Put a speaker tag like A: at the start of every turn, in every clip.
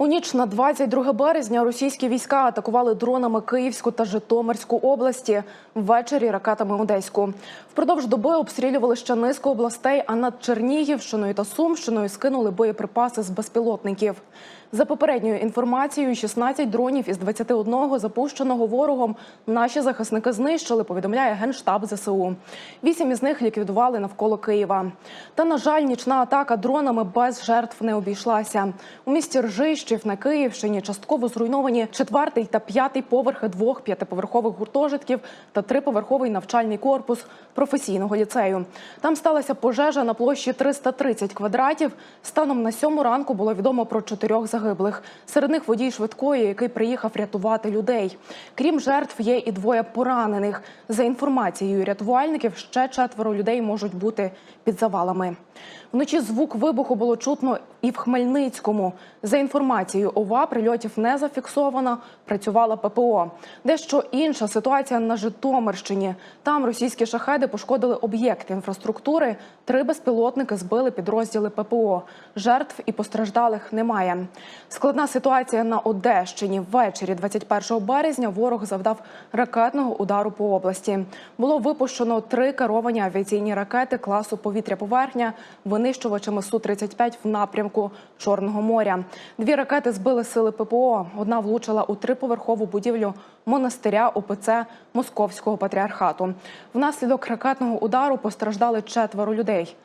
A: У ніч на 22 березня російські війська атакували дронами Київську та Житомирську області. Ввечері ракетами Одеську. Впродовж доби обстрілювали ще низку областей, а над Чернігівщиною та Сумщиною скинули боєприпаси з безпілотників. За попередньою інформацією, 16 дронів із 21 запущеного ворогом наші захисники знищили. Повідомляє генштаб ЗСУ. Вісім із них ліквідували навколо Києва. Та на жаль, нічна атака дронами без жертв не обійшлася. У місті Ржищів на Київщині частково зруйновані четвертий та п'ятий поверхи двох п'ятиповерхових гуртожитків та триповерховий навчальний корпус професійного ліцею. Там сталася пожежа на площі 330 квадратів. Станом на сьому ранку було відомо про чотирьох загиблих. Серед них водій швидкої, який приїхав рятувати людей. Крім жертв, є і двоє поранених. За інформацією рятувальників, ще четверо людей можуть бути під завалами. Вночі звук вибуху було чутно і в Хмельницькому. За інформацією ОВА, прильотів не зафіксовано. Працювала ППО. Дещо інша ситуація на Житомирщині. Там російські шахеди пошкодили об'єкти інфраструктури. Три безпілотники збили підрозділи ППО. Жертв і постраждалих немає. Складна ситуація на Одещині. Ввечері 21 березня ворог завдав ракетного удару по області. Було випущено три керовані авіаційні ракети класу повітря-поверхня винищувачами Су-35 в напрямку Чорного моря. Дві ракети збили сили ППО. Одна влучила у триповерхову будівлю монастиря ОПЦ Московського патріархату. Внаслідок ракетного удару постраждали четверо людей.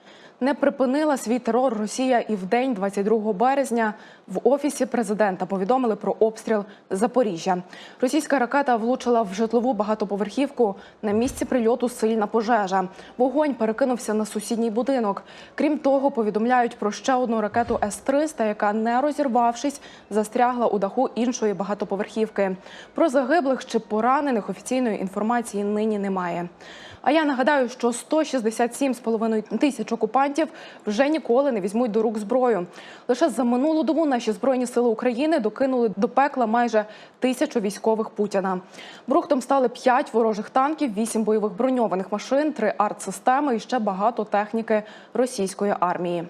A: Не припинила свій терор Росія і в день 22 березня в офісі президента повідомили про обстріл Запоріжжя. Російська ракета влучила в житлову багатоповерхівку. На місці прильоту сильна пожежа. Вогонь перекинувся на сусідній будинок. Крім того, повідомляють про ще одну ракету С-300, яка, не розірвавшись, застрягла у даху іншої багатоповерхівки. Про загиблих чи поранених офіційної інформації нині немає. А я нагадаю, що 167,5 тисяч окупантів вже ніколи не візьмуть до рук зброю. Лише за минулу добу наші збройні сили України докинули до пекла майже тисячу військових Путіна. Брухтом стали 5 ворожих танків, 8 бойових броньованих машин, 3 артсистеми і ще багато техніки російської армії.